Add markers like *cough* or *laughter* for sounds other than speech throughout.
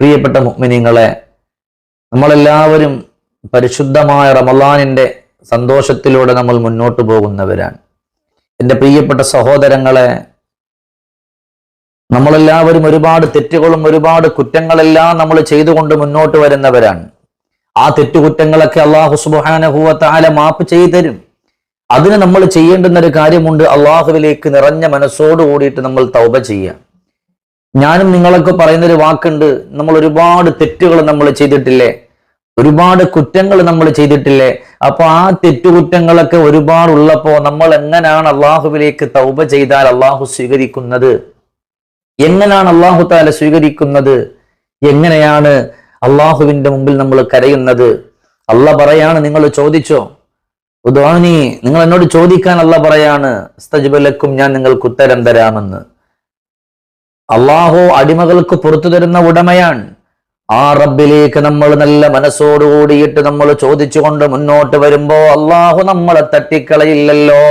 പ്രിയപ്പെട്ട മുഗ്മിനിങ്ങളെ നമ്മളെല്ലാവരും പരിശുദ്ധമായ റമലാനിന്റെ സന്തോഷത്തിലൂടെ നമ്മൾ മുന്നോട്ട് പോകുന്നവരാണ്. എന്റെ പ്രിയപ്പെട്ട സഹോദരങ്ങളെ നമ്മളെല്ലാവരും ഒരുപാട് തെറ്റുകളും ഒരുപാട് കുറ്റങ്ങളെല്ലാം നമ്മൾ ചെയ്തുകൊണ്ട് മുന്നോട്ട് വരുന്നവരാണ്. ആ തെറ്റുകുറ്റങ്ങളൊക്കെ അള്ളാഹു സുബാനഹുവത്താല മാപ്പ് ചെയ്തു തരും അതിന് നമ്മൾ ചെയ്യേണ്ടുന്ന ഒരു കാര്യമുണ്ട് അള്ളാഹുവിലേക്ക് നിറഞ്ഞ മനസ്സോട് കൂടിയിട്ട് നമ്മൾ തൗബ ചെയ്യാം. ഞാനും നിങ്ങളൊക്കെ പറയുന്ന പറയുന്നൊരു വാക്കുണ്ട്. നമ്മൾ ഒരുപാട് തെറ്റുകൾ നമ്മൾ ചെയ്തിട്ടില്ലേ? ഒരുപാട് കുറ്റങ്ങൾ നമ്മൾ ചെയ്തിട്ടില്ലേ? അപ്പൊ ആ തെറ്റുകുറ്റങ്ങളൊക്കെ ഒരുപാട് ഉള്ളപ്പോ നമ്മൾ എങ്ങനെയാണ് അള്ളാഹുവിലേക്ക് തൗബ ചെയ്താൽ അള്ളാഹു സ്വീകരിക്കുന്നത്? എങ്ങനെയാണ് അള്ളാഹു താല സ്വീകരിക്കുന്നത്? എങ്ങനെയാണ് അള്ളാഹുവിന്റെ മുമ്പിൽ നമ്മൾ കരയുന്നത്? അല്ല പറയാണ് നിങ്ങൾ ചോദിച്ചോ? ഉദ്വാനി നിങ്ങൾ എന്നോട് ചോദിക്കാൻ അല്ല പറയാണ് സ്തജ്ബലക്കും ഞാൻ നിങ്ങൾക്ക് ഉത്തരം തരാമെന്ന്. അള്ളാഹു അടിമകൾക്ക് പുറത്തു തരുന്ന ഉടമയാണ്. ആ റബ്ബിലേക്ക് നമ്മൾ നല്ല മനസ്സോടുകൂടിയിട്ട് നമ്മൾ ചോദിച്ചുകൊണ്ട് മുന്നോട്ട് വരുമ്പോ അള്ളാഹു നമ്മളെ തട്ടിക്കളയില്ലല്ലോ.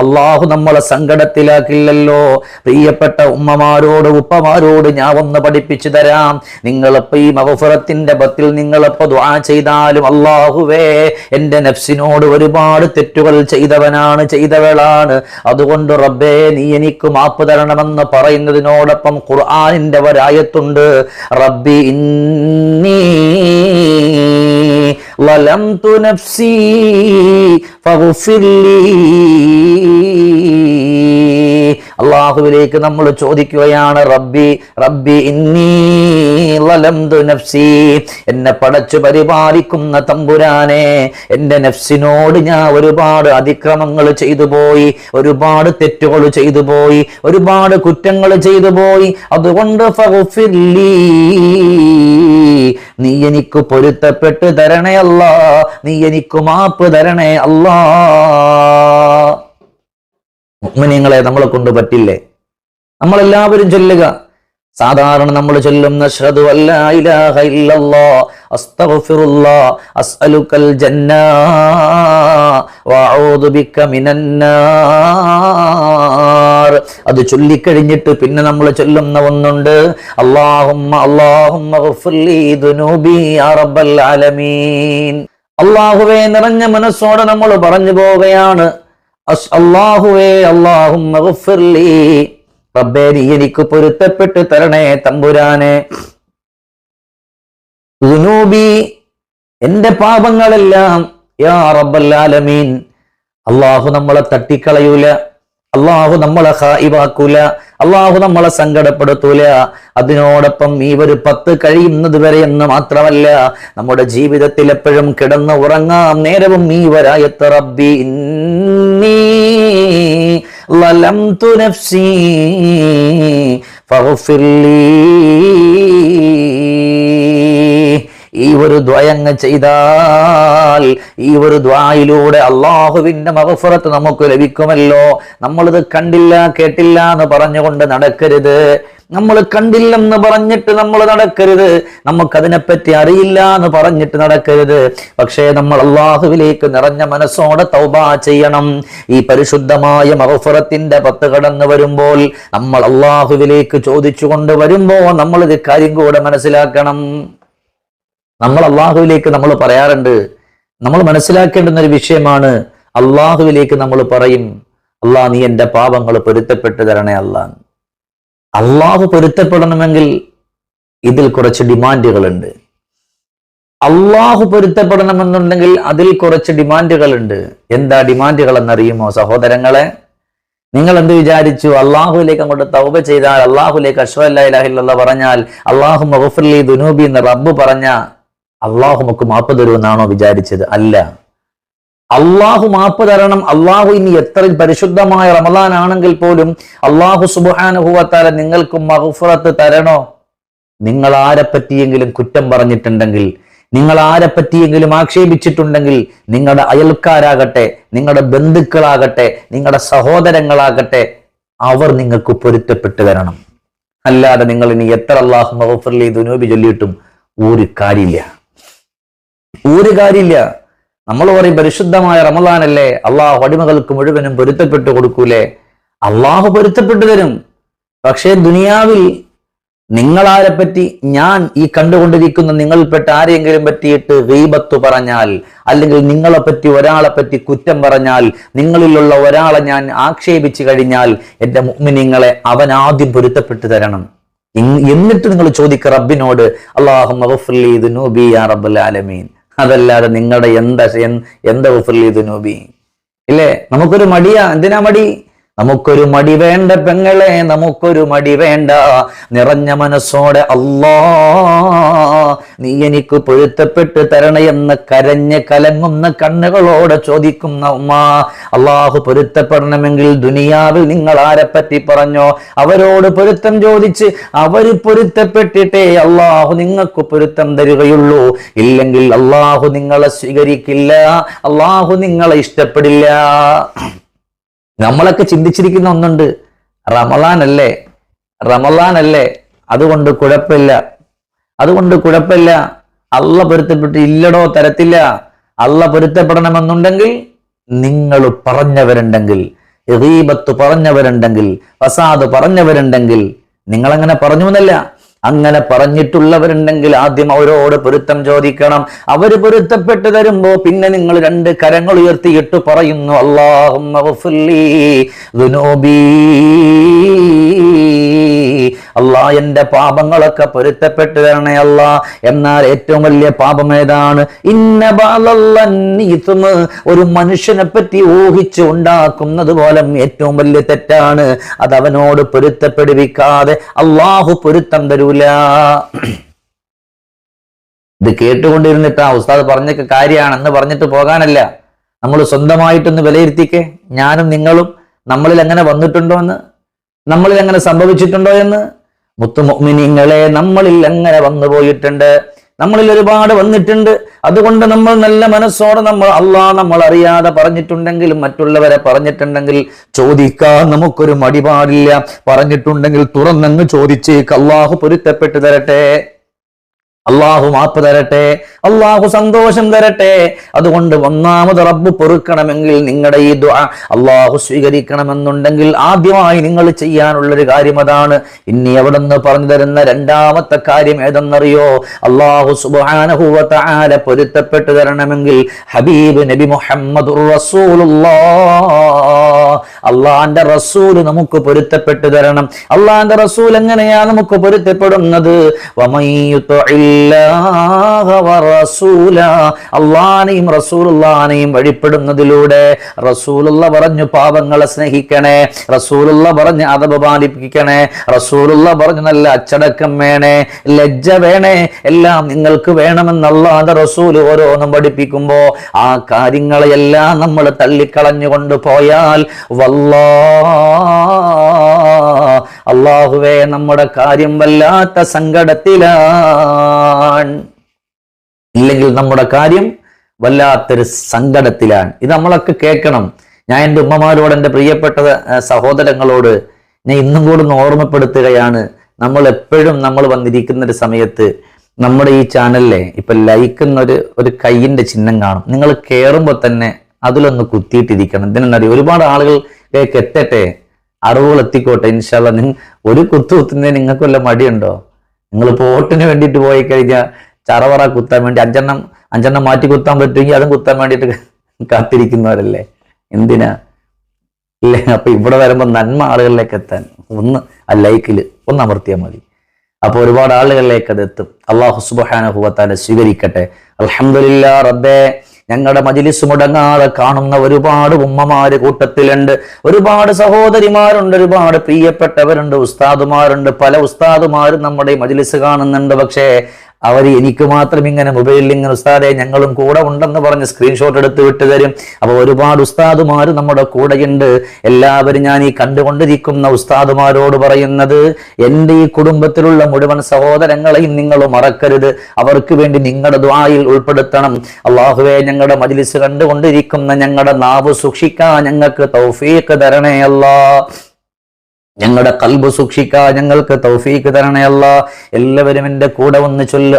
അള്ളാഹു നമ്മളെ സങ്കടത്തിലാക്കില്ലല്ലോ. പ്രിയപ്പെട്ട ഉമ്മമാരോട് ഉപ്പമാരോട് ഞാൻ ഒന്ന് പഠിപ്പിച്ചു തരാം. നിങ്ങളിപ്പോ ഈ മവഫുറത്തിന്റെ ബത്തിൽ നിങ്ങളിപ്പോ ദ്വാ ചെയ്താലും അള്ളാഹുവേ എന്റെ നഫ്സിനോട് ഒരുപാട് തെറ്റുകൾ ചെയ്തവനാണ് ചെയ്തവളാണ്. അതുകൊണ്ട് റബ്ബേ നീ എനിക്ക് മാപ്പ് തരണമെന്ന് പറയുന്നതിനോടൊപ്പം ഖുർആാനിന്റെ ഒരായത്തുണ്ട് റബ്ബി ഇന്നി ظلمت نفسي فاغفر لي അള്ളാഹുവിലേക്ക് നമ്മൾ ചോദിക്കുകയാണ് റബ്ബി റബ്ബി നഫ്സി. എന്നെ പടച്ചു പരിപാലിക്കുന്ന തമ്പുരാനെ എന്റെ നഫ്സിനോട് ഞാൻ ഒരുപാട് അതിക്രമങ്ങൾ ചെയ്തു പോയി ഒരുപാട് തെറ്റുകൾ ചെയ്തു പോയി ഒരുപാട് കുറ്റങ്ങൾ ചെയ്തു പോയി. അതുകൊണ്ട്. നീ എനിക്ക് പൊരുത്തപ്പെട്ട് തരണേ അല്ല. നീ എനിക്ക് മാപ്പ് തരണേ അല്ലാ. മുഅ്മിനീങ്ങളെ നമ്മളെ കൊണ്ട് പറ്റില്ലേ? നമ്മളെല്ലാവരും ചൊല്ലുക. സാധാരണ നമ്മൾ ചൊല്ലുന്ന ഇലാഹ ജന്ന മിനന്നാർ അത് ചൊല്ലിക്കഴിഞ്ഞിട്ട് പിന്നെ നമ്മൾ ചൊല്ലുന്ന ഒന്നുണ്ട്. അല്ലാഹുമ്മ അല്ലാഹുമ്മ ആലമീൻ. അള്ളാഹുവേ നിറഞ്ഞ മനസ്സോടെ നമ്മൾ പറഞ്ഞു പോവുകയാണ്. അല്ലാഹുമ്മ ഗഫിർലി റബ്ബേ നീ എനിക്ക് പൊരുത്തപ്പെട്ട് തരണേ തമ്പുരാനെ. ദുനൂബി എന്റെ പാപങ്ങളെല്ലാം യാ റബ്ബൽ ആലമീൻ. അള്ളാഹു നമ്മളെ തട്ടിക്കളയൂല. അള്ളാഹു നമ്മളെ ഹായിവാക്കൂല. അള്ളാഹു നമ്മളെ സങ്കടപ്പെടുത്തൂല. അതിനോടൊപ്പം ഈ ഒരു പത്ത് കഴിയുന്നത് വരെ എന്ന് മാത്രമല്ല നമ്മുടെ ജീവിതത്തിൽ എപ്പോഴും കിടന്ന് ഉറങ്ങാം. നേരവും ഈ വരായത്ത് റബ്ബി ലലം തുനഫ്സി നഫ്സി ഫഗ്ഫിർ ലീ ഈ ഒരു ദ്വയങ്ങ് ചെയ്താൽ ഈ ഒരു ദ്വായിലൂടെ അള്ളാഹുവിന്റെ മകഫുറത്ത് നമുക്ക് ലഭിക്കുമല്ലോ. നമ്മളിത് കണ്ടില്ല കേട്ടില്ല എന്ന് പറഞ്ഞുകൊണ്ട് നടക്കരുത്. നമ്മൾ കണ്ടില്ലെന്ന് പറഞ്ഞിട്ട് നമ്മൾ നടക്കരുത്. നമുക്കതിനെപ്പറ്റി അറിയില്ല എന്ന് പറഞ്ഞിട്ട് നടക്കരുത്. പക്ഷേ നമ്മൾ അള്ളാഹുവിലേക്ക് നിറഞ്ഞ മനസ്സോടെ തൗബ ചെയ്യണം. ഈ പരിശുദ്ധമായ മഹഫുറത്തിന്റെ പത്ത് കടന്നു വരുമ്പോൾ നമ്മൾ അള്ളാഹുവിലേക്ക് ചോദിച്ചുകൊണ്ട് വരുമ്പോൾ നമ്മൾ ഇത് കാര്യം കൂടെ മനസ്സിലാക്കണം. നമ്മൾ അള്ളാഹുവിലേക്ക് നമ്മൾ പറയാറുണ്ട്. നമ്മൾ മനസ്സിലാക്കേണ്ടുന്ന ഒരു വിഷയമാണ് അള്ളാഹുവിലേക്ക് നമ്മൾ പറയും അള്ളാഹ് നീ എന്റെ പാപങ്ങൾ പൊരുത്തപ്പെട്ട് തരണേ അള്ളാഹ്. അള്ളാഹു പൊരുത്തപ്പെടണമെങ്കിൽ ഇതിൽ കുറച്ച് ഡിമാൻഡുകളുണ്ട്. അള്ളാഹു പൊരുത്തപ്പെടണമെന്നുണ്ടെങ്കിൽ അതിൽ കുറച്ച് ഡിമാൻഡുകളുണ്ട്. എന്താ ഡിമാൻഡുകൾ എന്നറിയുമോ സഹോദരങ്ങളെ? നിങ്ങൾ എന്ത് വിചാരിച്ചു? അള്ളാഹുലേക്ക് അങ്ങോട്ട് തൗബ ചെയ്താൽ അള്ളാഹുലേക്ക് അശ്വല്ലാഹില്ല പറഞ്ഞാൽ അള്ളാഹു മഹഫുല്ലി ദുനൂബി എന്ന് റബ്ബ് പറഞ്ഞ അള്ളാഹു നമുക്ക് മാപ്പ് തരുമെന്നാണോ വിചാരിച്ചത്? അല്ല. അള്ളാഹു മാപ്പ് തരണം അള്ളാഹു ഇനി എത്ര പരിശുദ്ധമായ റമദാൻ ആണെങ്കിൽ പോലും അള്ളാഹു സുബാനുഭവത്താല നിങ്ങൾക്ക് മഹുഫുറത്ത് തരണോ? നിങ്ങൾ ആരെ പറ്റിയെങ്കിലും കുറ്റം പറഞ്ഞിട്ടുണ്ടെങ്കിൽ നിങ്ങൾ ആരെ പറ്റിയെങ്കിലും ആക്ഷേപിച്ചിട്ടുണ്ടെങ്കിൽ നിങ്ങളുടെ അയൽക്കാരാകട്ടെ നിങ്ങളുടെ ബന്ധുക്കളാകട്ടെ നിങ്ങളുടെ സഹോദരങ്ങളാകട്ടെ അവർ നിങ്ങൾക്ക് പൊരുത്തപ്പെട്ട് തരണം അല്ലാതെ നിങ്ങൾ ഇനി എത്ര അള്ളാഹു മഹുഫറിലെ ദുനോബി ചൊല്ലിയിട്ടും ഒരു കാര്യമില്ല. ഒരു കാര്യമില്ല. നമ്മൾ പറയും പരിശുദ്ധമായ റമദാനല്ലേ? അള്ളാഹു അടിമകൾക്ക് മുഴുവനും പൊരുത്തപ്പെട്ടു കൊടുക്കൂലേ? അള്ളാഹു പൊരുത്തപ്പെട്ടു തരും. പക്ഷേ ദുനിയാവിൽ നിങ്ങളാരെ പറ്റി ഞാൻ ഈ കണ്ടുകൊണ്ടിരിക്കുന്ന നിങ്ങളിൽപ്പെട്ട ആരെങ്കിലും പറ്റിയിട്ട് ഗീബത്ത് പറഞ്ഞാൽ അല്ലെങ്കിൽ നിങ്ങളെ പറ്റി ഒരാളെ പറ്റി കുറ്റം പറഞ്ഞാൽ നിങ്ങളിലുള്ള ഒരാളെ ഞാൻ ആക്ഷേപിച്ചു കഴിഞ്ഞാൽ എന്റെ മുഅ്മിനീങ്ങളെ അവൻ ആദ്യം പൊരുത്തപ്പെട്ടു തരണം. എന്നിട്ട് നിങ്ങൾ ചോദിക്ക റബ്ബിനോട് അള്ളാഹു ആലമീൻ. അതല്ലാതെ നിങ്ങളുടെ എന്താ എന്താ നോബി ഇല്ലേ? നമുക്കൊരു മടിയാ. എന്തിനാ മടി? നമുക്കൊരു മടി വേണ്ട പെങ്ങളെ നമുക്കൊരു മടി വേണ്ട. നിറഞ്ഞ മനസ്സോടെ അല്ലാ നീ എനിക്ക് പൊഴുത്തപ്പെട്ട് തരണയെന്ന് കരഞ്ഞ് കലങ്ങുന്ന കണ്ണുകളോടെ ചോദിക്കുന്ന ഉമ്മ അള്ളാഹു പൊരുത്തപ്പെടണമെങ്കിൽ ദുനിയാവിൽ നിങ്ങൾ ആരെപ്പറ്റി പറ്റി പറഞ്ഞോ? അവരോട് പൊരുത്തം ചോദിച്ച് അവർ പൊരുത്തപ്പെട്ടിട്ടേ അള്ളാഹു നിങ്ങൾക്ക് പൊരുത്തം തരികയുള്ളൂ. ഇല്ലെങ്കിൽ അള്ളാഹു നിങ്ങളെ സ്വീകരിക്കില്ല അള്ളാഹു നിങ്ങളെ ഇഷ്ടപ്പെടില്ല. നമ്മളൊക്കെ ചിന്തിച്ചിരിക്കുന്ന ഒന്നുണ്ട്. റമലാൻ അല്ലേ റമലാൻ അല്ലേ അതുകൊണ്ട് കുഴപ്പമില്ല. അതുകൊണ്ട് കുഴപ്പമില്ല. അല്ല പൊരുത്തപ്പെട്ട് ഇല്ലടോ തരത്തില്ല. അല്ല പൊരുത്തപ്പെടണമെന്നുണ്ടെങ്കിൽ നിങ്ങൾ പറഞ്ഞവരുണ്ടെങ്കിൽ റീബത്ത് പറഞ്ഞവരുണ്ടെങ്കിൽ വസാദ് പറഞ്ഞവരുണ്ടെങ്കിൽ നിങ്ങളങ്ങനെ പറഞ്ഞു എന്നല്ല. അങ്ങനെ പറഞ്ഞിട്ടുള്ളവരുണ്ടെങ്കിൽ ആദ്യം അവരോട് പൊരുത്തം ചോദിക്കണം. അവർ പൊരുത്തപ്പെട്ട് തരുമ്പോ പിന്നെ നിങ്ങൾ രണ്ട് കരങ്ങൾ ഉയർത്തിയിട്ട് പറയുന്നു അള്ളാഹും അള്ളാ എന്റെ പാപങ്ങളൊക്കെ പൊരുത്തപ്പെട്ട് തരണേ അല്ല എന്നാൽ ഏറ്റവും വലിയ പാപം ഏതാണ്? ഇന്ന ബാലല്ലീത്തുന്ന് ഒരു മനുഷ്യനെ പറ്റി ഊഹിച്ച് ഉണ്ടാക്കുന്നത് പോലും ഏറ്റവും വലിയ തെറ്റാണ്. അത് അവനോട് പൊരുത്തപ്പെടുവിക്കാതെ അള്ളാഹു പൊരുത്തം തരൂല. ഇത് കേട്ടുകൊണ്ടിരുന്നിട്ട് ആ ഉസ്താദ് പറഞ്ഞൊക്കെ കാര്യമാണെന്ന് പറഞ്ഞിട്ട് പോകാനല്ല. നമ്മൾ സ്വന്തമായിട്ടൊന്ന് വിലയിരുത്തിക്കേ. ഞാനും നിങ്ങളും നമ്മളിൽ എങ്ങനെ വന്നിട്ടുണ്ടോ എന്ന്? നമ്മളിൽ എങ്ങനെ സംഭവിച്ചിട്ടുണ്ടോ എന്ന്? മുത്തുമൊമിനിങ്ങളെ നമ്മളിൽ എങ്ങനെ വന്നു പോയിട്ടുണ്ട്? നമ്മളിൽ ഒരുപാട് വന്നിട്ടുണ്ട്. അതുകൊണ്ട് നമ്മൾ നല്ല മനസ്സോടെ നമ്മൾ അള്ളാ നമ്മൾ അറിയാതെ പറഞ്ഞിട്ടുണ്ടെങ്കിലും മറ്റുള്ളവരെ പറഞ്ഞിട്ടുണ്ടെങ്കിൽ ചോദിക്കാൻ നമുക്കൊരു മടിപാടില്ല. പറഞ്ഞിട്ടുണ്ടെങ്കിൽ തുറന്നങ്ങ് ചോദിച്ചേക്ക്. അള്ളാഹു പൊരുത്തപ്പെട്ടു തരട്ടെ. അള്ളാഹു മാപ്പ് തരട്ടെ അള്ളാഹു സന്തോഷം തരട്ടെ. അതുകൊണ്ട് ഒന്നാമത് റബ്ബ് പൊറുക്കണമെങ്കിൽ നിങ്ങളുടെ ഈ ദുആ അള്ളാഹു സ്വീകരിക്കണമെന്നുണ്ടെങ്കിൽ ആദ്യമായി നിങ്ങൾ ചെയ്യാനുള്ളൊരു കാര്യം അതാണ്. ഇനി അവിടെ നിന്ന് പറഞ്ഞു തരുന്ന രണ്ടാമത്തെ കാര്യം ഏതെന്നറിയോ? അള്ളാഹു സുബാനഹുവല പൊരുത്തപ്പെട്ടു തരണമെങ്കിൽ ഹബീബ് നബി മുഹമ്മദ് അള്ളാന്റെ റസൂൽ നമുക്ക് പൊരുത്തപ്പെട്ടു തരണം. അള്ളാന്റെ റസൂൽ എങ്ങനെയാ നമുക്ക് പൊരുത്തപ്പെടുന്നത്? അള്ളാനെയും റസൂലുള്ളാനെയും വഴിപ്പെടുന്നതിലൂടെ റസൂലുള്ള പറഞ്ഞു പാപങ്ങളെ സ്നേഹിക്കണേ റസൂലുള്ള പറഞ്ഞ് അതപ പാലിപ്പിക്കണേ റസൂലുള്ള പറഞ്ഞു നല്ല അച്ചടക്കം വേണേ ലജ്ജ വേണേ എല്ലാം നിങ്ങൾക്ക് വേണമെന്നല്ലാതെ റസൂൽ ഓരോന്നും പഠിപ്പിക്കുമ്പോൾ ആ കാര്യങ്ങളെല്ലാം നമ്മൾ തള്ളിക്കളഞ്ഞുകൊണ്ട് പോയാൽ വല്ലാ അള്ളാഹുവേ നമ്മുടെ കാര്യം വല്ലാത്ത സങ്കടത്തിലാണ്. ഇല്ലെങ്കിൽ നമ്മുടെ കാര്യം വല്ലാത്തൊരു സങ്കടത്തിലാണ്. ഇത് നമ്മളൊക്കെ കേൾക്കണം. ഞാൻ എന്റെ ഉമ്മമാരോട് എന്റെ പ്രിയപ്പെട്ട സഹോദരങ്ങളോട് ഞാൻ ഇന്നും കൂടെ ഒന്ന് ഓർമ്മപ്പെടുത്തുകയാണ്. നമ്മൾ എപ്പോഴും നമ്മൾ വന്നിരിക്കുന്ന ഒരു സമയത്ത് നമ്മുടെ ഈ ചാനലിലെ ഇപ്പം ലൈക്കുന്ന ഒരു ഒരു കയ്യിന്റെ ചിഹ്നം കാണും. നിങ്ങൾ കയറുമ്പോൾ തന്നെ അതിലൊന്ന് കുത്തിയിട്ടിരിക്കണം. എന്തിനെന്നറിയോ ഒരുപാട് ആളുകൾ എത്തട്ടെ? അറിവുകൾ എത്തിക്കോട്ടെ ഇൻഷാല്ല നിങ്ങൾ ഒരു കുത്തു കുത്തുന്നതിന് നിങ്ങൾക്ക് വല്ല മടിയുണ്ടോ? നിങ്ങൾ വോട്ടിന് വേണ്ടിയിട്ട് പോയി കഴിഞ്ഞാൽ ചറവറ കുത്താൻ വേണ്ടി അഞ്ചെണ്ണം അഞ്ചെണ്ണം മാറ്റി കുത്താൻ പറ്റുമെങ്കിൽ അതും കുത്താൻ വേണ്ടിയിട്ട് *laughs* കാത്തിരിക്കുന്നവരല്ലേ? എന്തിനാ? ഇല്ലേ അപ്പൊ ഇവിടെ വരുമ്പോൾ നന്മ ആളുകളിലേക്ക് എത്താൻ. ഒന്ന് ആ ലൈക്കിൽ ഒന്ന് അമർത്തിയാൽ മതി. അപ്പൊ ഒരുപാട് ആളുകളിലേക്ക് അത് എത്തും. അള്ളാഹു സുബാനുഭവത്താലെ സ്വീകരിക്കട്ടെ. അൽഹംദുലില്ലാ റബ്ബേ. ഞങ്ങളുടെ മജിലിസ് മുടങ്ങാതെ കാണുന്ന ഒരുപാട് ഉമ്മമാര് കൂട്ടത്തിലുണ്ട്. ഒരുപാട് സഹോദരിമാരുണ്ട് ഒരുപാട് പ്രിയപ്പെട്ടവരുണ്ട് ഉസ്താദുമാരുണ്ട്. പല ഉസ്താദുമാരും നമ്മുടെ മജിലിസ് കാണുന്നുണ്ട്. പക്ഷേ അവർ എനിക്ക് മാത്രം ഇങ്ങനെ മൊബൈലിൽ ഇങ്ങനെ ഉസ്താദെ ഞങ്ങളും കൂടെ ഉണ്ടെന്ന് പറഞ്ഞ് സ്ക്രീൻഷോട്ട് എടുത്ത് വിട്ടു തരും. അപ്പോൾ ഒരുപാട് ഉസ്താദുമാർ നമ്മുടെ കൂടെയുണ്ട് എല്ലാവരും ഞാൻ ഈ കണ്ടുകൊണ്ടിരിക്കുന്ന ഉസ്താദുമാരോട് പറയുന്നത് എന്റെ ഈ കുടുംബത്തിലുള്ള മുഴുവൻ സഹോദരങ്ങളെയും നിങ്ങൾ മറക്കരുത്. അവർക്ക് വേണ്ടി നിങ്ങളുടെ ദ്വായിൽ ഉൾപ്പെടുത്തണം. അള്ളാഹുവെ ഞങ്ങളുടെ മജിലിസ് കണ്ടുകൊണ്ടിരിക്കുന്ന ഞങ്ങളുടെ നാവ് സൂക്ഷിക്കാൻ ഞങ്ങൾക്ക് തൗഫീഖ് തരണേ അല്ലാ ഞങ്ങളുടെ കൽബ് സൂക്ഷിക്ക ഞങ്ങൾക്ക് തൗഫീഖ് തരണയല്ല. എല്ലാവരും എന്റെ കൂടെ ഒന്ന് ചൊല്ല്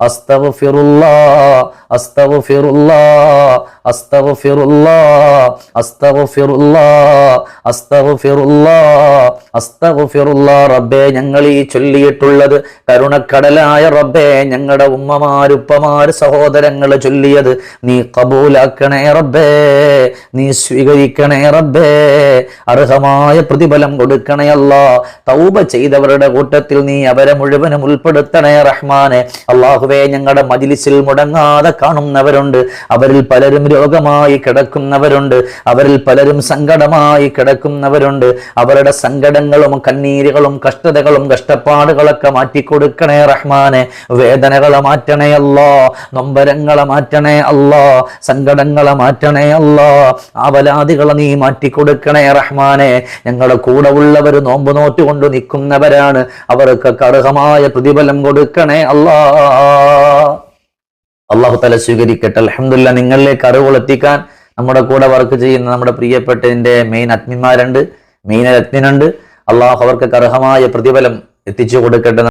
അസ്തഗ്ഫിറുല്ലാ റബ്ബേ ഞങ്ങൾ ഈ ചൊല്ലിയിട്ടുള്ളത് കരുണക്കടലായ റബ്ബേ ഞങ്ങളുടെ ഉമ്മമാരുപ്പമാര് സഹോദരങ്ങൾ ചൊല്ലിയത് നീ കബൂലാക്കണേ റബ്ബേ നീ സ്വീകരിക്കണേ റബ്ബേ അർഹമായ പ്രതിഫലം കൊടുക്കണേ അല്ല തൗബ ചെയ്തവരുടെ കൂട്ടത്തിൽ നീ അവരെ മുഴുവനും ഉൾപ്പെടുത്തണേ റഹ്മാനെ. അള്ളാഹുവേ ഞങ്ങളുടെ മജിലിസിൽ മുടങ്ങാതെ കാണുന്നവരുണ്ട്. അവരിൽ പലരും രോഗമായി കിടക്കുന്നവരുണ്ട്. അവരിൽ പലരും സങ്കടമായി കിടക്കുന്നവരുണ്ട്. അവരുടെ സങ്കടങ്ങളും കണ്ണീരുകളും കഷ്ടതകളും കഷ്ടപ്പാടുകളൊക്കെ മാറ്റിക്കൊടുക്കണേ റഹ്മാനെ. വേദനകളെ മാറ്റണേ അല്ലോ. നൊമ്പരങ്ങളെ മാറ്റണേ അല്ലോ. സങ്കടങ്ങളെ മാറ്റണേ അല്ലോ. അവലാദികളെ നീ മാറ്റിക്കൊടുക്കണേ റഹ്മാനെ. ഞങ്ങളുടെ കൂടെ ഉള്ളവർ നോമ്പ് നോറ്റുകൊണ്ട് നിൽക്കുന്നവരാണ്. അവർക്ക് അർഹമായ പ്രതിഫലം കൊടുക്കണേ അല്ലാ. അള്ളാഹു തല സ്വീകരിക്കട്ടെ. അലഹമില്ല നിങ്ങളിലേക്ക് അറിവുകൾ എത്തിക്കാൻ നമ്മുടെ കൂടെ വർക്ക് ചെയ്യുന്ന നമ്മുടെ പ്രിയപ്പെട്ടതിന്റെ മെയിൻ അഗ്നിമാരുണ്ട് മെയിൻ അഗ്നിനുണ്ട് അള്ളാഹു അവർക്ക് അർഹമായ പ്രതിഫലം എത്തിച്ചു കൊടുക്കട്ടെ